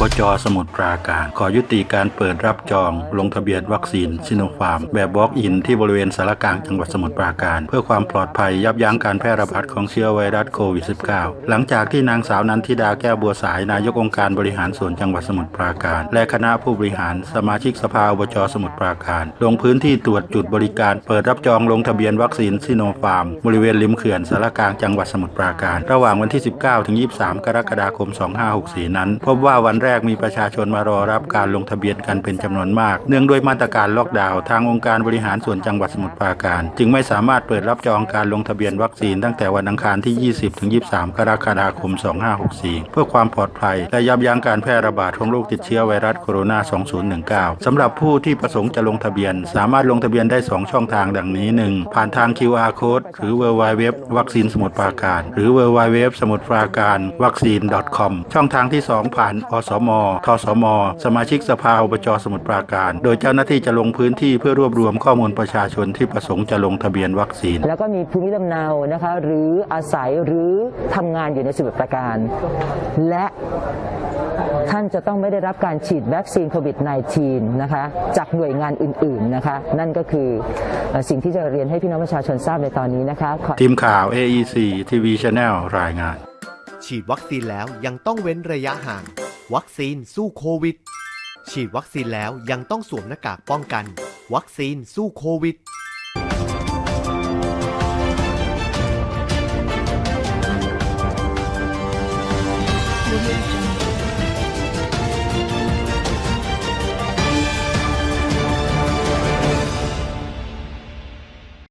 อบจสมุทรปราการ ขอยุติการเปิดรับจองลงทะเบียนวัคซีนซิโนฟาร์ม แบบวอล์กอินที่บริเวณสารกลางจังหวัดสมุทรปราการ เพื่อความปลอดภัยยับยั้งการแพร่ระบาดของเชื้อไวรัสโควิด -19 หลังจากที่นางสาวนันทิดาแก้วบัวสายนายกองค์การบริหารส่วนจังหวัดสมุทรปราการ และคณะผู้บริหารสมาชิกสภาอบจสมุทรปราการ ลงพื้นที่ตรวจจุดบริการ เปิดรับจองลงทะเบียนวัคซีนซิโนฟาร์ม บริเวณริมเขื่อนสารกลางจังหวัดสมุทรปราการ ระหว่างวันที่ 19 ถึง 23 กรกฎาคม 2564 นั้น พบว่าวันแรกรกมีประชาชนมารอรับการลงทะเบียนกันเป็นจำนวนมาก เนื่องด้วยมาตรการล็อกดาวน์ทางองค์การบริหารส่วนจังหวัดสมุทรปราการ จึงไม่สามารถเปิดรับจองการลงทะเบียนวัคซีนตั้งแต่วันอังคารที่ 20 ถึง 23 กรกฎาคม 2564 เพื่อความปลอดภัย และยับยั้งการแพร่ระบาดของโรคติดเชื้อไวรัสโคโรนา 2019สำหรับผู้ที่ประสงค์จะลงทะเบียน สามารถลงทะเบียนได้ 2 ช่องทางดังนี้ 1. ผ่านทาง QR code หรือ www วัคซีนสมุทรปราการ หรือ www สมุทรปราการวัคซีน .com ช่องทางที่ 2 ผ่านอสมทสม สมาชิกสภาอบจสมุทรปราการ โดยเจ้าหน้าที่จะลงพื้นที่เพื่อรวบรวมข้อมูลประชาชนที่ประสงค์จะลงทะเบียนวัคซีน แล้วก็มีภูมิลำเนานะคะหรืออาศัยหรือทำงานอยู่ในสมุทรปราการ และท่านจะต้องไม่ได้รับการฉีดวัคซีนโควิด -19 นะคะจากหน่วยงานอื่นๆนะคะนั่นก็คือเอ่อสิ่งที่จะเรียนให้พี่น้องประชาชนทราบในตอนนี้นะคะขอทีมข่าว AEC TV Channel รายงาน ฉีดวัคซีนแล้วยังต้องเว้นระยะห่าง วัคซีนสู้โควิด ฉีดวัคซีนแล้วยังต้องสวมหน้ากากป้องกัน วัคซีนสู้โควิด